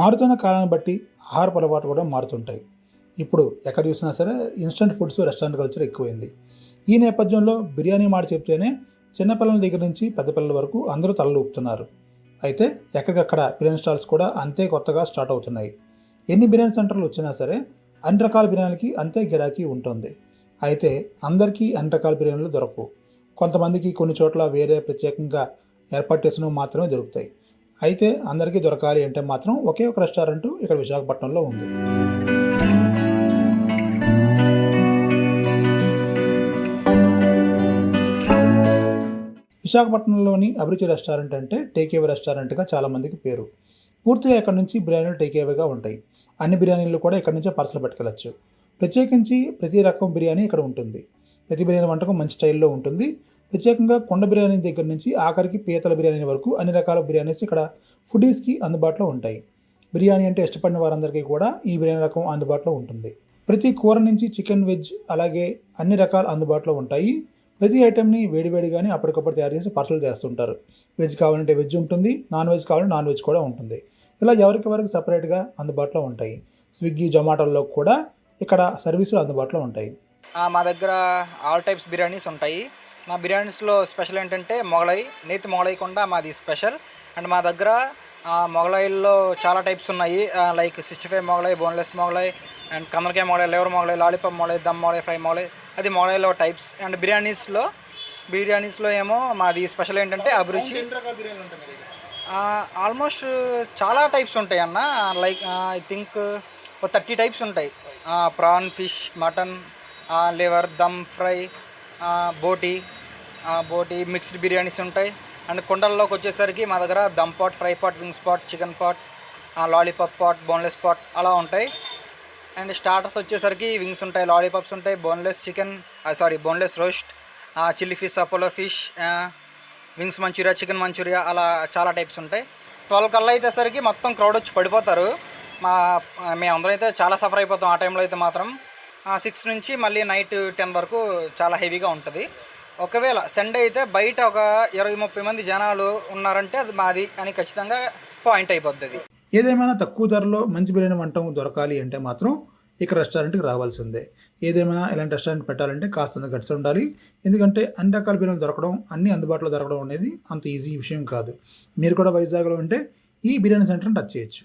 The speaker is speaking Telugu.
మారుతున్న కాలాన్ని బట్టి ఆహార అలవాటు కూడా మారుతుంటాయి. ఇప్పుడు ఎక్కడ చూసినా సరే ఇన్స్టంట్ ఫుడ్స్ రెస్టారెంట్ కల్చర్ ఎక్కువైంది. ఈ నేపథ్యంలో బిర్యానీ మాట చెప్తేనే చిన్నపిల్లల దగ్గర నుంచి పెద్ద పిల్లల వరకు అందరూ తలలు ఊపుతున్నారు. అయితే ఎక్కడికక్కడ బిర్యానీ స్టాల్స్ కూడా అంతే కొత్తగా స్టార్ట్ అవుతున్నాయి. ఎన్ని బిర్యానీ సెంటర్లు వచ్చినా సరే అన్ని రకాల బిర్యానీలకి అంతే గిరాకీ ఉంటుంది. అయితే అందరికీ అన్ని రకాల బిర్యానీలు దొరకవు. కొంతమందికి కొన్ని చోట్ల వేరే ప్రత్యేకంగా ఏర్పాటు చేసినవి మాత్రమే దొరుకుతాయి. అయితే అందరికీ దొరకాలి అంటే మాత్రం ఒకే ఒక రెస్టారెంట్ ఇక్కడ విశాఖపట్నంలో ఉంది. విశాఖపట్నంలోని అభిరుచి రెస్టారెంట్ అంటే టేకేవే రెస్టారెంట్గా చాలామందికి పేరు. పూర్తిగా ఇక్కడ నుంచి బిర్యానీలు టేకేవేగా ఉంటాయి. అన్ని బిర్యానీలు కూడా ఇక్కడ నుంచే పార్సల్ పట్టుకెళ్ళచ్చు. ప్రత్యేకించి ప్రతి రకం బిర్యానీ ఇక్కడ ఉంటుంది. ప్రతి బిర్యానీ వంటకం మంచి స్టైల్లో ఉంటుంది. ప్రత్యేకంగా కొండ బిర్యానీ దగ్గర నుంచి ఆఖరికి పీతల బిర్యానీ వరకు అన్ని రకాల బిర్యానీస్ ఇక్కడ ఫుడీస్కి అందుబాటులో ఉంటాయి. బిర్యానీ అంటే ఇష్టపడిన వారందరికీ కూడా ఈ బిర్యానీ రకం అందుబాటులో ఉంటుంది. ప్రతి కూర నుంచి చికెన్ వెజ్ అలాగే అన్ని రకాలు అందుబాటులో ఉంటాయి. ప్రతి ఐటెంని వేడివేడిగానే అప్పటికప్పుడు తయారు చేసి పార్సల్ చేస్తుంటారు. వెజ్ కావాలంటే వెజ్ ఉంటుంది నాన్ వెజ్ కావాలంటే నాన్ వెజ్ కూడా ఉంటుంది. ఇలా ఎవరికి వరకు సపరేట్గా అందుబాటులో ఉంటాయి. స్విగ్గీ జొమాటోలో కూడా ఇక్కడ సర్వీసులు అందుబాటులో ఉంటాయి. మా దగ్గర ఆల్ టైప్స్ బిర్యానీస్ ఉంటాయి. మా బిర్యానీస్లో స్పెషల్ ఏంటంటే మొగలై నేతి మొగలై కూడా మాది స్పెషల్. అండ్ మా దగ్గర మొగలాయిల్లో చాలా టైప్స్ ఉన్నాయి. Like sixty five Mughlai boneless Mughlai and కందరకాయ Mughlai liver Mughlai lollipop Mughlai dum Mughlai fry Mughlai అది మొగలైలో టైప్స్. అండ్ బిర్యానీస్లో బిర్యానీస్లో ఏమో మాది స్పెషల్ ఏంటంటే అభిరుచి. ఆల్మోస్ట్ చాలా టైప్స్ ఉంటాయి అన్న. లైక్ ఐ థింక్ ఒక థర్టీ టైప్స్ ఉంటాయి. Prawn fish mutton liver dum fry boti boti mixed biryanis ఉంటాయి. అండ్ కుండల్లోకి వచ్చేసరికి మా దగ్గర dum pot fry pot wings pot chicken pot lollipop pot boneless pot అలా ఉంటాయి. అండ్ స్టార్టర్స్ వచ్చేసరికి వింగ్స్ ఉంటాయి లాలీపాప్స్ ఉంటాయి boneless chicken sorry boneless roast chilli fish Apollo fish wings Manchuria chicken Manchuria అలా చాలా టైప్స్ ఉంటాయి. ట్వెల్వ్ కల్లా అయితే సరికి మొత్తం క్రౌడ్ వచ్చి పడిపోతారు. మా మేమందరం అయితే చాలా సఫర్ అయిపోతాం ఆ టైంలో అయితే మాత్రం. సిక్స్ నుంచి మళ్ళీ నైట్ టెన్ వరకు చాలా హెవీగా ఉంటుంది. ఒకవేళ సండే అయితే బయట ఒక ఇరవై ముప్పై మంది జనాలు ఉన్నారంటే అది మాది అని ఖచ్చితంగా పాయింట్ అయిపోద్ది ఏదేమైనా తక్కువ ధరలో మంచి బిర్యానీ వంటం దొరకాలి అంటే మాత్రం ఇక్కడ రెస్టారెంట్కి రావాల్సిందే. ఏదేమైనా ఇలాంటి రెస్టారెంట్ పెట్టాలంటే కాస్తంత గడిచి ఉండాలి. ఎందుకంటే అన్ని రకాల బిర్యానీలు దొరకడం అన్ని అందుబాటులో దొరకడం అనేది అంత ఈజీ విషయం కాదు. మీరు కూడా వైజాగ్లో ఉంటే ఈ బిర్యానీ సెంటర్ని టచ్ చేయొచ్చు.